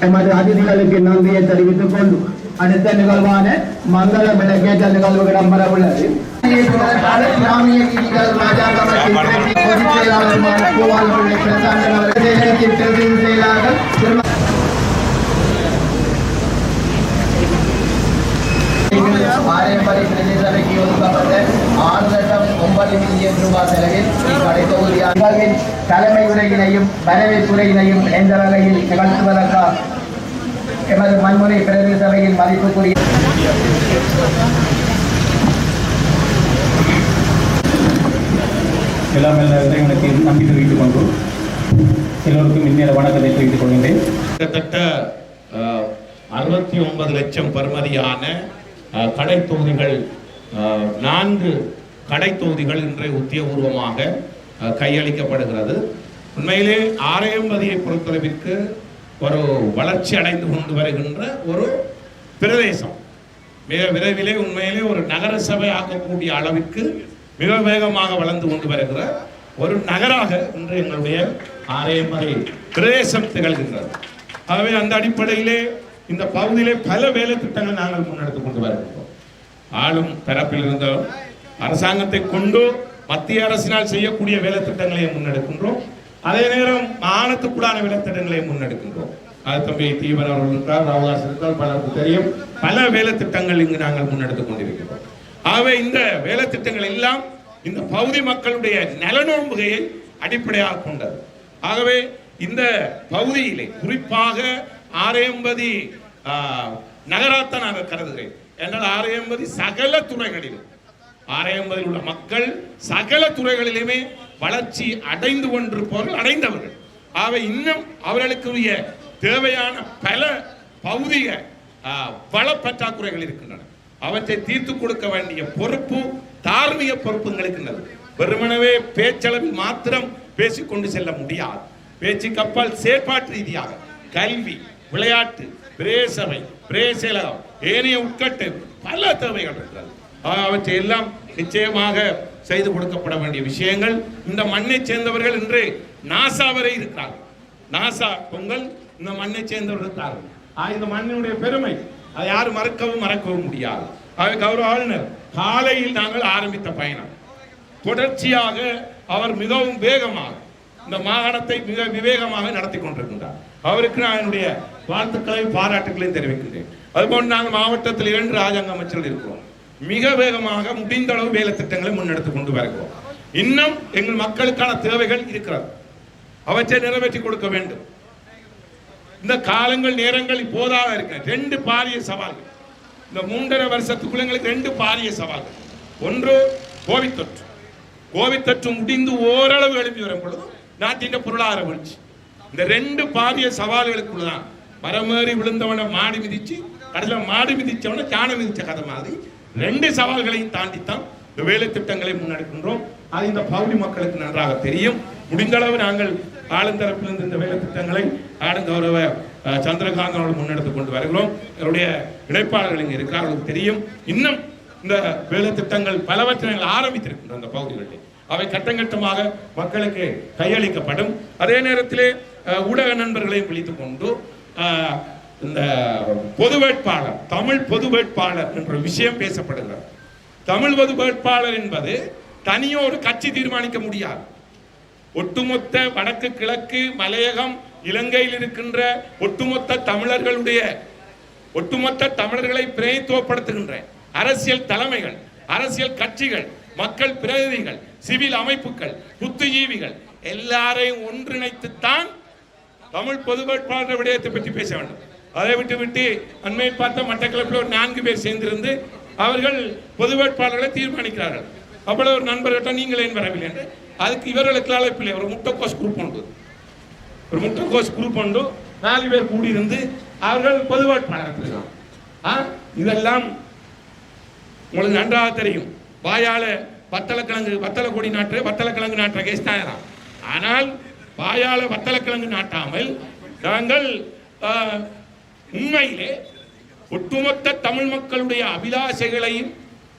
எமது அதிதிகளுக்கு நன்றியை தெரிவித்துக் கொண்டு அடுத்த நிகழ்வான மங்கள விளக்கேற்ற நிகழ்வு இடம்பெற உள்ளது. பொதுச் பிரசாந்தன் அவர்கள் செயலாளர் திருமதி மாரியம்படி பிரதேசபைக்கு ஒதுக்கப்பட்ட ஆறு லட்சம் ஒன்பது மில்லியன் ரூபாய் செலவில் கடை தொகுதியின் தலைமை உரையினையும் வரவேற்புரையினையும் எந்த வகையில் நிகழ்த்துவதற்காக எமது மண்முறை பிரதி சபையில் மதிப்புக்குரிய எல்லாம் நல்ல இறைவனுக்கு நம்பி தெரிவித்துக் கொண்டு எல்லோருக்கும் இந்நேர வணக்கத்தை தெரிவித்துக் கொள்கின்றேன் கிட்டத்தட்ட அறுபத்தி ஒன்பது லட்சம் பருமதியான கடை தொகுதிகள் நான்கு கடை தொகுதிகள் இன்றைய உத்தியபூர்வமாக கையளிக்கப்படுகிறது. உண்மையிலே ஆரையம்பதியை பொறுத்தளவிற்கு ஒரு வளர்ச்சி அடைந்து கொண்டு வருகின்ற ஒரு பிரதேசம். மிக விரைவிலே உண்மையிலே ஒரு நகர சபை ஆக்கக்கூடிய அளவிற்கு மிக வேகமாக வளர்ந்து கொண்டு வருகிற ஒரு நகராக இன்று எங்களுடைய ஆரையம்பதி பிரதேசம் திகழ்கின்றது. ஆகவே அந்த அடிப்படையிலே இந்த பகுதியிலே பல வேலை திட்டங்கள் நாங்கள் முன்னெடுத்து கொண்டு வருகின்றோம். ஆளும் தரப்பில் இருந்த அரசாங்கத்தை கொண்டு மத்திய அரசினால் செய்யக்கூடிய வேலை திட்டங்களை முன்னெடுக்கின்றோம். அதே நேரம் மாநிலத்துக்குள்ளான வேலை திட்டங்களை முன்னெடுக்கின்றோம். அது தம்பி தீவன் அவர்கள் இருக்கிறார் ராமதாஸ் இருக்கிறார் பலருக்கு தெரியும். பல வேலை திட்டங்கள் இங்கு நாங்கள் முன்னெடுத்துக் கொண்டிருக்கிறோம் ஆகவே இந்த வேலை திட்டங்கள் எல்லாம் இந்த பகுதி மக்களுடைய நலனோம்புகையை அடிப்படையாக கொண்டது. ஆகவே இந்த பகுதியிலே குறிப்பாக ஆரையம்பதி நகராத்தான் நாங்கள் கருதுகிறேன். என்றால் ஆரையம்பதி சகல துறைகளிலும் ஆரையம்பதில் உள்ள மக்கள் சகல துறைகளிலுமே வளர்ச்சி அடைந்து கொண்டிருப்பவர்கள் அடைந்தவர்கள். அவை இன்னும் அவர்களுக்குரிய தேவையான பல பௌதிக பல பற்றாக்குறைகள் இருக்கின்றன. அவற்றை தீர்த்து கொடுக்க வேண்டிய பொறுப்பு தார்மீக பொறுப்புகள் இருக்கின்றது. வெறுமனவே பேச்சளவில் மாத்திரம் பேசிக்கொண்டு செல்ல முடியாது. பேச்சு கப்பால் செயற்பாட்டு ரீதியாக கல்வி விளையாட்டு பிரேசவை பிரேசலம் ஏனைய உட்கட்டு பல தேவைகள் இருக்கிறது. அவற்றை எல்லாம் நிச்சயமாக செய்து கொடுக்கப்பட வேண்டிய விஷயங்கள். இந்த மண்ணை சேர்ந்தவர்கள் இன்று நாசா வரை இருக்கிறார்கள். நாசா பொங்கல் இந்த மண்ணை சேர்ந்தவர்கள் இருக்கிறார்கள். இந்த மண்ணினுடைய பெருமை அதை யாரும் மறக்கவும் மறக்கவும் முடியாது. அவை கௌரவ ஆளுநர் காலையில் நாங்கள் ஆரம்பித்த பயணம். தொடர்ச்சியாக அவர் மிகவும் வேகமாக இந்த மாகாணத்தை மிக விவேகமாக நடத்தி கொண்டிருக்கின்றார். அவருக்கு நான் என்னுடைய வாழ்த்துக்களையும் பாராட்டுகளையும் தெரிவிக்கின்றேன். அதுபோன்று நாங்கள் மாவட்டத்தில் இரண்டு ராஜாங்க அமைச்சர்கள் இருக்கிறோம். மிக வேகமாக முடிந்த அளவு வேலை திட்டங்களை முன்னெடுத்து கொண்டு வருகிறோம். இன்னும் எங்கள் மக்களுக்கான தேவைகள் இருக்கிறது. அவற்றை நிறைவேற்றி கொடுக்க வேண்டும். இந்த காலங்கள் நேரங்கள் இப்போதாக இருக்க ரெண்டு பாரிய சவால்கள். இந்த மூன்றரை வருஷத்துக்குள்ள எங்களுக்கு ரெண்டு பாரிய சவால்கள். ஒன்று கோவிட் தொற்று. கோவிட் தொற்று முடிந்து ஓரளவு எழுப்பி வரும் பொழுது நாட்டின் பொருளாதார வீழ்ச்சி. இந்த ரெண்டு பாரிய சவால்களுக்குள்ளதான் மரமேறி விழுந்தவனை மாடி மிதிச்சு கடைசியில் மாடு மிதிச்சவனை யானை மிதிச்ச கதை மாதிரி ரெண்டு சவால்களையும் தாண்டித்தான் இந்த வேலை திட்டங்களை முன்னெடுக்கின்றோம். அது இந்த பகுதி மக்களுக்கு நன்றாக தெரியும். முடிந்த அளவு நாங்கள் ஆளுந்தரப்பிலிருந்து இந்த வேலை திட்டங்களை ஆளும் கௌரவ சந்திரகாந்தனோடு முன்னெடுத்து கொண்டு வருகிறோம். என்னுடைய இணைப்பாளர்கள் இங்கே இருக்கிறார்களுக்கு தெரியும். இன்னும் இந்த வேலை திட்டங்கள் பலவற்றை நாங்கள் ஆரம்பித்திருக்கின்றோம் அந்த பகுதிகளில். அவை கட்டங்கட்டமாக மக்களுக்கு கையளிக்கப்படும். அதே நேரத்திலே ஊடக நண்பர்களையும் விழித்துக் கொண்டு இந்த பொது வேட்பாளர் தமிழ் பொது வேட்பாளர் என்ற விஷயம் பேசப்படுகிறது தமிழ் பொது வேட்பாளர் என்பது தனியொரு கட்சி தீர்மானிக்க முடியாது. ஒட்டுமொத்த வடக்கு கிழக்கு மலையகம் இலங்கையில் இருக்கின்ற ஒட்டுமொத்த தமிழர்களுடைய ஒட்டுமொத்த தமிழர்களை பிரதித்துவப்படுத்துகின்ற அரசியல் தலைமைகள் அரசியல் கட்சிகள் மக்கள் பிரதிநிதிகள் சிவில் அமைப்புகள் புத்துஜீவிகள் எல்லாரையும் ஒன்றிணைத்துத்தான் தமிழ் பொது வேட்பாளர் விடயத்தை பற்றி பேச வேண்டும். அதை விட்டு விட்டு அண்மையில் பார்த்த மட்டக்களப்பில் ஒரு நான்கு பேர் சேர்ந்திருந்து அவர்கள் பொது வேட்பாளர்களை தீர்மானிக்கிறார்கள். அவ்வளவு ஒரு நண்பர்கிட்ட நீங்கள் ஏன் வரவில்லை என்று? அதுக்கு இவர்களுக்கு அழைப்பில்லை. ஒரு முட்டைக்கோஸ் குரூப் உண்டு. ஒரு முட்டைக்கோஸ் குரூப் உண்டு. நாலு பேர் கூடியிருந்து அவர்கள் பொது வேட்பாளர் ஆ? இதெல்லாம் உங்களுக்கு நன்றாக தெரியும். வாயால் வத்தலக்கிழங்கு வத்தல கொடி நாட்டு வத்தலக்கிழங்கு நாட்டுற கேஸ் தான். ஆனால் வாயால வத்தலக்கிழங்கு நாட்டாமல் நாங்கள் உண்மையிலே ஒட்டுமொத்த தமிழ் மக்களுடைய அபிலாஷைகளையும்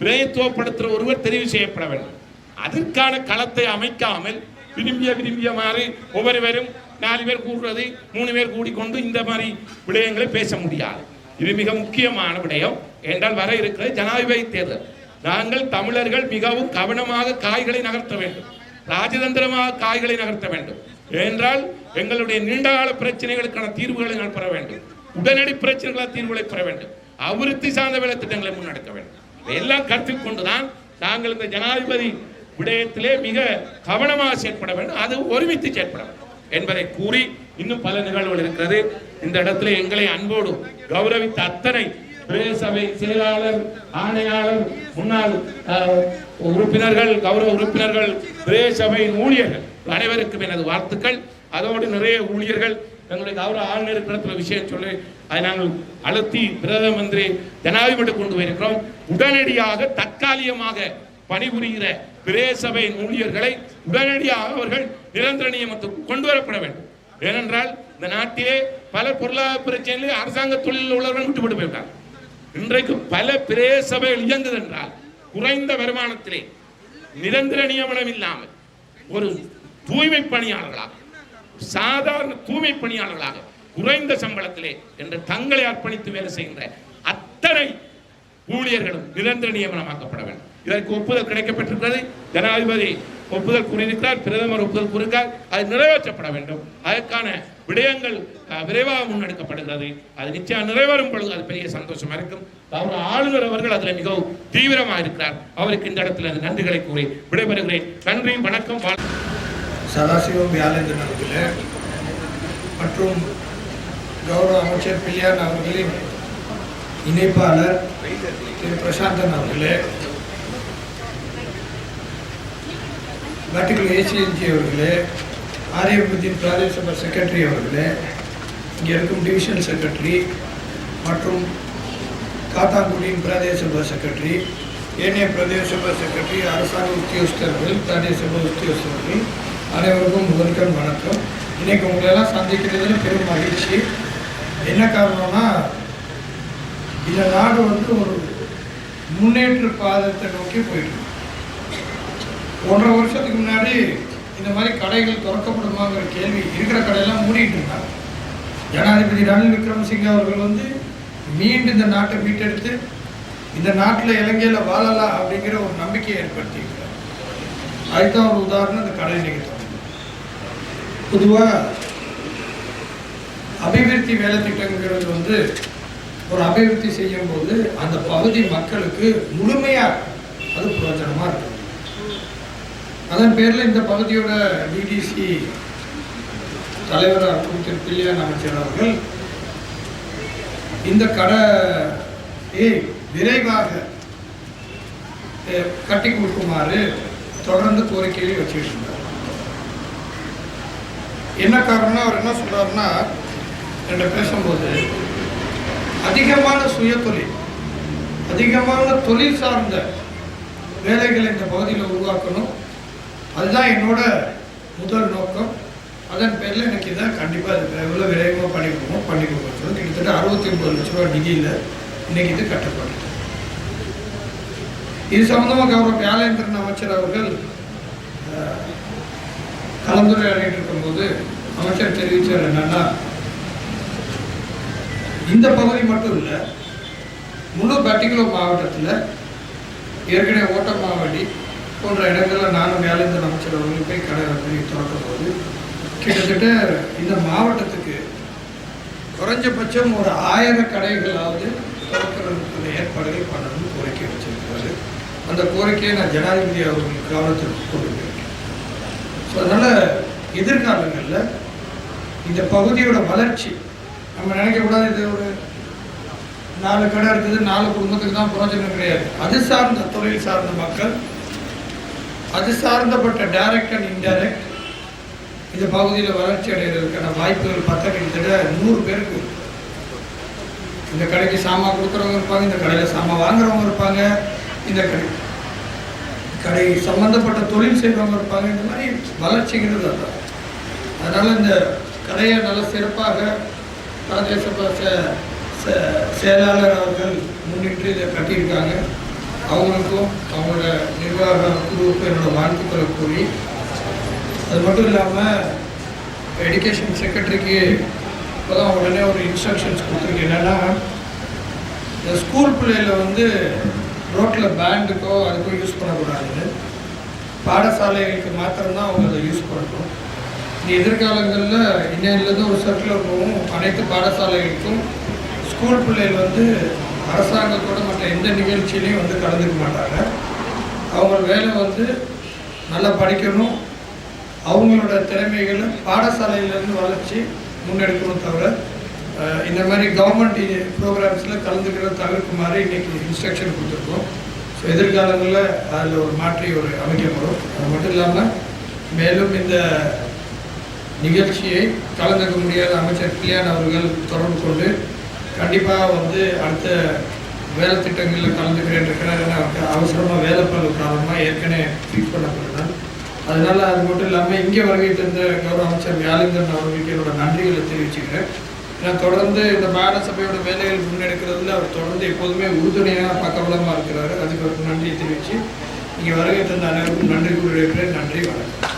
பிரயத்துவப்படுத்துகிற ஒருவர் தெரிவு செய்யப்பட வேண்டும். அதற்கான களத்தை அமைக்காமல் விரும்பிய விரும்பிய மாதிரி ஒவ்வொருவரும் நாலு பேர் கூடுறது மூணு பேர் கூடிக்கொண்டு இந்த மாதிரி விடயங்களை பேச முடியாது. இது மிக முக்கியமான விடயம். என்றால் வர இருக்கிற ஜனாதிபதி தேர்தல். நாங்கள் தமிழர்கள் மிகவும் கவனமாக காய்களை நகர்த்த வேண்டும். ராஜதந்திரமாக காய்களை நகர்த்த வேண்டும். ஏனென்றால் எங்களுடைய நீண்டகால பிரச்சனைகளுக்கான தீர்வுகளை நான் பெற வேண்டும். உடனடி பிரச்சனைகளாக தீர்வுகளை பெற வேண்டும். அபிவிருத்தி சார்ந்த வேலை திட்டங்களை முன்னெடுக்க வேண்டும். எல்லாம் கருத்தில் கொண்டுதான் நாங்கள் இந்த ஜனாதிபதி விடயத்திலே மிக கவனமாக செயற்பட வேண்டும். அது ஒருமித்து செயற்பட வேண்டும் என்பதை கூறி இன்னும் பல நிகழ்வுகள் இருக்கிறது. இந்த இடத்துல எங்களை அன்போடு கௌரவித்த அத்தனை பிரதேசபை செயலாளர் ஆணையாளர் முன்னாள் உறுப்பினர்கள் கௌரவ உறுப்பினர்கள் பிரதேசபையின் ஊழியர்கள் அனைவருக்கும் எனது வாழ்த்துக்கள். அதோடு நிறைய ஊழியர்கள் எங்களுக்கு அவர் ஆளுநர் விஷயம் சொல்லி அதை நாங்கள் அழுத்தி பிரதம மந்திரி ஜனாதிபதி கொண்டு போயிருக்கிறோம். உடனடியாக தற்காலிகமாக பணிபுரிகிற பிரேசபையின் ஊழியர்களை உடனடியாக அவர்கள் நிரந்தர நியமத்துக்கு கொண்டு வரப்பட வேண்டும். ஏனென்றால் இந்த நாட்டிலே பல பொருளாதார பிரச்சனைகளில் அரசாங்க தொழிலில் உள்ளவர்கள் விட்டுவிட்டு போயிருக்காங்க. இன்றைக்கு பல பிரதேச சபைகள் இயங்குது என்றால் குறைந்த வருமானத்திலே நிரந்தர நியமனம் இல்லாமல் ஒரு தூய்மை பணியாளர்களாக சாதாரண தூய்மை பணியாளர்களாக குறைந்த சம்பளத்திலே என்று தங்களை அர்ப்பணித்து வேலை செய்கின்ற அத்தனை ஊழியர்களும் நிரந்தர நியமனமாக்கப்பட வேண்டும். இதற்கு ஒப்புதல் கிடைக்கப்பட்டிருக்கிறது. ஜனாதிபதி ஒப்புதல் கூறியிருக்கிறார் பிரதமர் ஒப்புதல் கூறுகிறார். அது நிறைவேற்றப்பட வேண்டும். அதற்கான விடயங்கள் அஹ், விரைவாக முன்னெடுக்கப்படுகிறது. அது நிச்சயம் நிறைவேறும் பொழுது அது பெரிய சந்தோஷமா இருக்கும். அவர் ஆளுநர் அவர்கள் அதில் மிகவும் தீவிரமாக இருக்கிறார். அவருக்கு இந்த இடத்துல நன்றிகளை கூறி விடைபெறுகிறேன். நன்றி வணக்கம் வாழ்த்து. சதாசிவம் வியாழேந்திரன் அவர்களே மற்றும் கௌரவ அமைச்சர் பிள்ளையார் அவர்களின் இணைப்பாளர் திரு பிரசாந்தன் அவர்களே வட்டிகள் ஏசிஎன்ஜி அவர்களே ஆரியபத்தின் பிரதேச சபா செக்ரட்டரி அவர்களே இங்கே இருக்கும் டிவிஷனல் செக்ரட்டரி மற்றும் காத்தாங்குடியின் பிரதேச சபா செக்ரட்டரி ஏனைய பிரதேச சபா செக்ரட்டரி அரசாங்க உத்தியோகஸ்தர்கள் பிரதேச சபா உத்தியோகஸ்தர்கள் அனைவருக்கும் முதற்கண் வணக்கம். இன்னைக்கு உங்களெல்லாம் சந்திக்கிறதுல பெரும் மகிழ்ச்சி. என்ன காரணம்னா இந்த நாடு வந்து ஒரு முன்னேற்ற பாதத்தை நோக்கி போயிட்டு ஒன்றரை வருஷத்துக்கு முன்னாடி இந்த மாதிரி கடைகள் திறக்கப்படுமாங்கிற கேள்வி இருக்கிற கடையெல்லாம் மூடிட்டு இருந்தாங்க. ஜனாதிபதி ரணில் விக்ரமசிங்க அவர்கள் வந்து மீண்டும் இந்த நாட்டை மீட்டெடுத்து இந்த நாட்டில் இலங்கையில் வாழலாம் அப்படிங்கிற ஒரு நம்பிக்கையை ஏற்படுத்தியிருக்கிறார். அதுதான் ஒரு உதாரணம் இந்த கடை நிகழ்ச்சி பொதுவாக அபிவிருத்தி வேலை திட்டங்கிறது வந்து ஒரு அபிவிருத்தி செய்யும் போது அந்த பகுதி மக்களுக்கு முழுமையாக அது பிரயோஜனமாக இருக்கும். அதன் பேரில் இந்த பகுதியோட டிடிசி தலைவராக இருக்கும் திரு பிள்ளையான் அமைச்சர் அவர்கள் இந்த கடையை விரைவாக கட்டி கொடுக்குமாறு தொடர்ந்து கோரிக்கையை வச்சுருக்கோம் என்ன காரணம்னா அவர் என்ன சொல்கிறாருன்னா என்கிட்ட பேசும்போது அதிகமான சுய தொழில் அதிகமான தொழில் சார்ந்த வேலைகளை இந்த பகுதியில் உருவாக்கணும். அதுதான் என்னோட முதல் நோக்கம். அதன் பேரில் எனக்கு இதை கண்டிப்பாக இது எவ்வளோ விரைவாக பண்ணி கொடுக்கணும் பண்ணி கொடுக்கணும் சொல்லி கிட்டத்தட்ட அறுபத்தி ஒன்பது லட்ச ரூபா நிதியில் இன்னைக்கு இது கட்டப்படும் இது சம்மந்தமாக கௌரவ வியாழேந்திரன் அமைச்சர் அவர்கள் கலந்துரையாடிட்டு இருக்கும்போது அமைச்சர் தெரிவித்தார் என்னன்னா இந்த பகுதி மட்டும் இல்லை முழு பட்டிகுலர் மாவட்டத்தில் ஏற்கனவே ஓட்டமாவடி போன்ற இடங்களில் நானும் வேலைந்த அமைச்சர் அவர்களுக்கு போய் கடை போய் திறக்கும் போது கிட்டத்தட்ட இந்த மாவட்டத்துக்கு குறைஞ்சபட்சம் ஒரு ஆயிரம் கடைகளாவது திறக்கிறதுக்குள்ள ஏற்பாடுகள் பண்ணணும்னு கோரிக்கை வச்சிருக்கிறாரு. அந்த கோரிக்கையை நான் ஜனாதிபதி அவர்களுக்கு கவனத்திற்கு கொண்டு ஸோ அதனால் எதிர்காலங்களில் இந்த பகுதியோட வளர்ச்சி நம்ம நினைக்கக்கூடாது இது ஒரு நாலு கடை இருக்குது நாலு குடும்பத்துக்கு தான் பிரயோஜனம் கிடையாது. அது சார்ந்த தொழில் சார்ந்த மக்கள் அது சார்ந்தப்பட்ட டைரக்ட் அண்ட் இன்டைரக்ட் இந்த பகுதியில் வளர்ச்சி அடைகிறதுக்கான வாய்ப்புகள் பார்த்தா கிட்டத்தட்ட நூறு பேருக்கு. இந்த கடைக்கு சாமான் கொடுக்குறவங்க இருப்பாங்க இந்த கடையில் சாமான் வாங்குறவங்க இருப்பாங்க இந்த கடை கடை சம்மந்தப்பட்ட தொழில் செய்கிறவங்க இருப்பாங்க இந்த மாதிரி வளர்ச்சிங்கிறது அதான் அதனால் இந்த கடையை நல்ல சிறப்பாக பிரதேச செயலாளர் அவர்கள் முன்னிட்டு இதை கட்டியிருக்காங்க. அவங்களுக்கும் அவங்களோட நிர்வாக குழுவுக்கும் என்னோடய வாழ்த்துக்களை கூறி அது மட்டும் இல்லாமல் எஜுகேஷன் செக்ரட்டரிக்கு இப்போ தான் உடனே ஒரு இன்ஸ்ட்ரக்ஷன்ஸ் கொடுத்துருக்கு என்னென்னா இந்த ஸ்கூல் பிள்ளைகளை வந்து ரோட்டில் பேண்டுக்கோ அதுக்கோ யூஸ் பண்ணக்கூடாது. பாடசாலைகளுக்கு மாத்திரம்தான் அவங்க அதை யூஸ் பண்ணணும். இனி எதிர்காலங்களில் இன்னையிலேருந்து ஒரு சர்க்குலர் போகும். அனைத்து பாடசாலைகளுக்கும் ஸ்கூல் பிள்ளைகள் வந்து அரசாங்கத்தோட மற்ற எந்த நிகழ்ச்சியிலையும் வந்து கலந்துக்க மாட்டாங்க. அவங்க வேலை வந்து நல்லா படிக்கணும். அவங்களோட திறமைகளை பாடசாலையிலேருந்து வளர்ச்சி முன்னெடுக்கணும் தவிர இந்த மாதிரி கவர்மெண்ட் ப்ரோக்ராம்ஸில் கலந்துக்கிறத தவிர்க்குமாறு இன்னைக்கு இன்ஸ்ட்ரக்ஷன் கொடுத்துருக்கோம். ஸோ எதிர்காலங்களில் அதில் ஒரு மாற்றி ஒரு அமைக்கப்படும் அது மட்டும் இல்லாமல் மேலும் இந்த நிகழ்ச்சியை கலந்துக்க முடியாத அமைச்சர் கிளியான் அவர்கள் தொடர்பு கொண்டு கண்டிப்பாக வந்து அடுத்த வேலை திட்டங்களில் கலந்துக்கிறேன் இருக்கிறார் ஏன்னா அவருக்கு அவசரமாக வேலை பல காரணமாக ஏற்கனவே ஃபிக்ஸ் பண்ணப்படுறேன் அதனால் அது மட்டும் இல்லாமல் இங்கே வருகை தந்த கௌரவ அமைச்சர் வியாழேந்திரன் அவர்களுக்கு என்னோட நன்றிகளை தெரிவிச்சுக்கிறேன். ஏன்னா தொடர்ந்து இந்த மாட சபையோட வேலைகள் முன்னெடுக்கிறதுல அவர் தொடர்ந்து எப்போதுமே உறுதுணையாக பக்கபலமாக இருக்கிறாரு. அதுக்கு ஒரு நன்றியை தெரிவித்து இங்கே வருகை தந்த அனைவருக்கும் நன்றி கூறியிருக்கிறேன் நன்றி வணக்கம்.